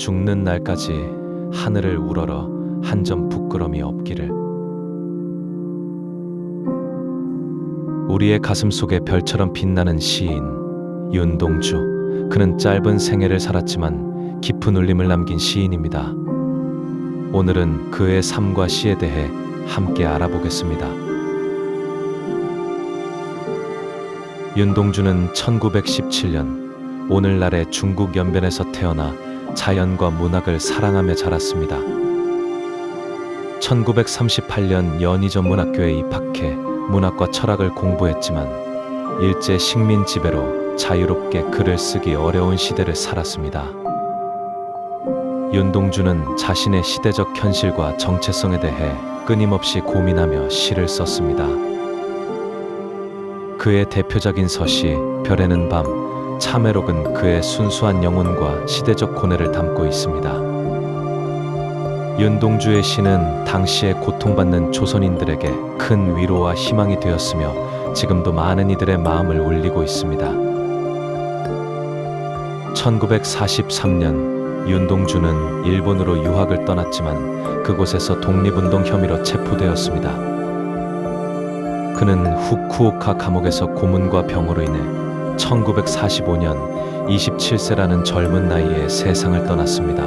죽는 날까지 하늘을 우러러 한 점 부끄럼이 없기를. 우리의 가슴 속에 별처럼 빛나는 시인 윤동주. 그는 짧은 생애를 살았지만 깊은 울림을 남긴 시인입니다. 오늘은 그의 삶과 시에 대해 함께 알아보겠습니다. 윤동주는 1917년 오늘날의 중국 연변에서 태어나 자연과 문학을 사랑하며 자랐습니다. 1938년 연희전문학교에 입학해 문학과 철학을 공부했지만 일제 식민 지배로 자유롭게 글을 쓰기 어려운 시대를 살았습니다. 윤동주는 자신의 시대적 현실과 정체성에 대해 끊임없이 고민하며 시를 썼습니다. 그의 대표작인 서시 별에는 밤 참외록은 그의 순수한 영혼과 시대적 고뇌를 담고 있습니다. 윤동주의 시는 당시에 고통받는 조선인들에게 큰 위로와 희망이 되었으며 지금도 많은 이들의 마음을 울리고 있습니다. 1943년 윤동주는 일본으로 유학을 떠났지만 그곳에서 독립운동 혐의로 체포되었습니다. 그는 후쿠오카 감옥에서 고문과 병으로 인해 1945년 27세라는 젊은 나이에 세상을 떠났습니다.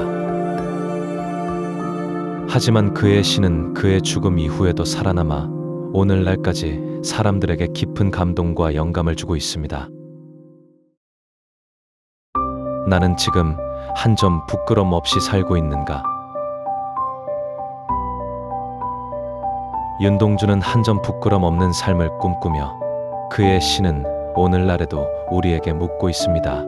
하지만 그의 시는 그의 죽음 이후에도 살아남아 오늘날까지 사람들에게 깊은 감동과 영감을 주고 있습니다. 나는 지금 한 점 부끄럼 없이 살고 있는가? 윤동주는 한 점 부끄럼 없는 삶을 꿈꾸며 그의 시는 오늘날에도 우리에게 묻고 있습니다.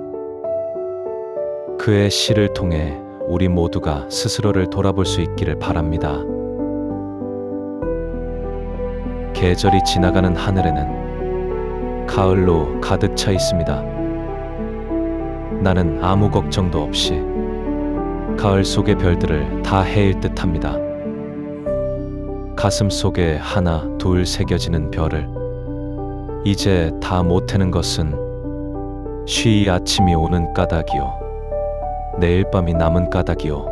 그의 시를 통해 우리 모두가 스스로를 돌아볼 수 있기를 바랍니다. 계절이 지나가는 하늘에는 가을로 가득 차 있습니다. 나는 아무 걱정도 없이 가을 속의 별들을 다 헤일 듯 합니다. 가슴 속에 하나, 둘 새겨지는 별을 이제 다 못해는 것은 쉬이 아침이 오는 까닭이요. 내일 밤이 남은 까닭이요.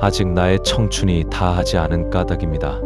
아직 나의 청춘이 다하지 않은 까닭입니다.